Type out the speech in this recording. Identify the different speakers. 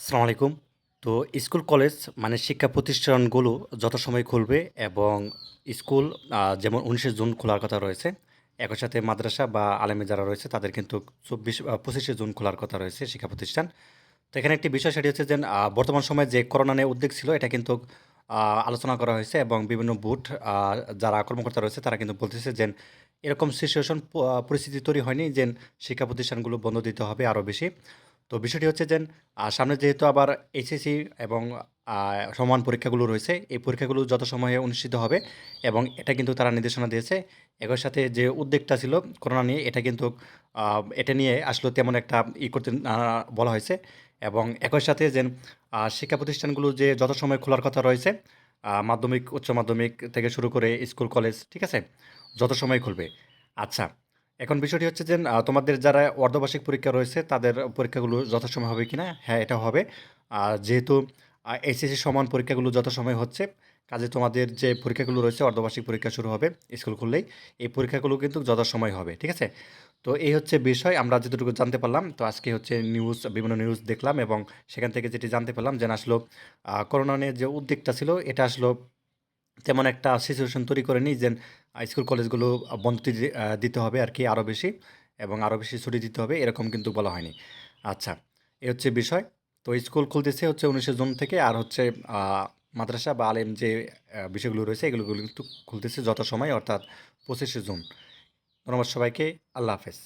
Speaker 1: আসসালামু আলাইকুম। তো স্কুল, কলেজ মানে শিক্ষা প্রতিষ্ঠানগুলো যত সময় খুলবে এবং স্কুল যেমন উনিশে জুন খোলার কথা রয়েছে, একই সাথে মাদ্রাসা বা আলেমে যারা রয়েছে, তাদের কিন্তু চব্বিশ পঁচিশে জুন খোলার কথা রয়েছে শিক্ষা প্রতিষ্ঠান। তো এখানে একটি বিষয় সেটি হচ্ছে যে বর্তমান সময়ে যে করোনা নিয়ে উদ্যোগ ছিল, এটা কিন্তু আলোচনা করা হয়েছে এবং বিভিন্ন বুট যারা কর্মকর্তা রয়েছে, তারা কিন্তু বলতেছে যে, এরকম সিচুয়েশন পরিস্থিতি তৈরি হয়নি যে শিক্ষা প্রতিষ্ঠানগুলো বন্ধ দিতে হবে আরও বেশি। তো বিষয়টি হচ্ছে যে সামনে যেহেতু আবার এইচএসসি এবং সমান পরীক্ষাগুলো রয়েছে, এই পরীক্ষাগুলো যত সময়ে অনুষ্ঠিত হবে এবং এটা কিন্তু তারা নির্দেশনা দিয়েছে, একই সাথে যে উদ্যোগটা ছিল করোনা নিয়ে, এটা কিন্তু এটা নিয়ে আসলে তেমন একটা ই করতে বলা হয়েছে এবং একই সাথে যে শিক্ষা প্রতিষ্ঠানগুলো যে যত সময় খোলার কথা রয়েছে মাধ্যমিক, উচ্চ মাধ্যমিক থেকে শুরু করে স্কুল, কলেজ, ঠিক আছে, যত সময় খুলবে। আচ্ছা এখন বিষয়টি হচ্ছে যে তোমাদের যারা অর্ধবার্ষিক পরীক্ষা রয়েছে, তাদের পরীক্ষাগুলো যথাসময় হবে কি না হ্যাঁ এটা হবে। আর যেহেতু এইচএসসি সমান পরীক্ষাগুলো যথাসময় হচ্ছে, কাজে তোমাদের যে পরীক্ষাগুলো রয়েছে, অর্ধবার্ষিক পরীক্ষা শুরু হবে স্কুল খুললেই। এই পরীক্ষাগুলো কিন্তু যথাসময় হবে, ঠিক আছে? তো এই হচ্ছে বিষয়, আমরা যেটুকু জানতে পারলাম, তো আজকে হচ্ছে নিউজ, বিভিন্ন নিউজ দেখলাম এবং সেখান থেকে যেটি জানতে পারলাম যে, আসলো করোনা নিয়ে যে উদ্যোগটা ছিল, এটা আসলো তেমন একটা সিচুয়েশন তৈরি করে নিই যে স্কুল কলেজগুলো বন্ধ দিতে হবে আর কি আরও বেশি এবং আরও বেশি ছুটি দিতে হবে, এরকম কিন্তু বলা হয়নি। আচ্ছা এ হচ্ছে বিষয়। তো স্কুল খুলতেছে হচ্ছে উনিশে জুন থেকে আর হচ্ছে মাদ্রাসা বা আলেম যে বিষয়গুলো রয়েছে এগুলো কিন্তু খুলতেছে যত সময় অর্থাৎ পঁচিশে জুন। ধন্যবাদ সবাইকে, আল্লাহ হাফেজ।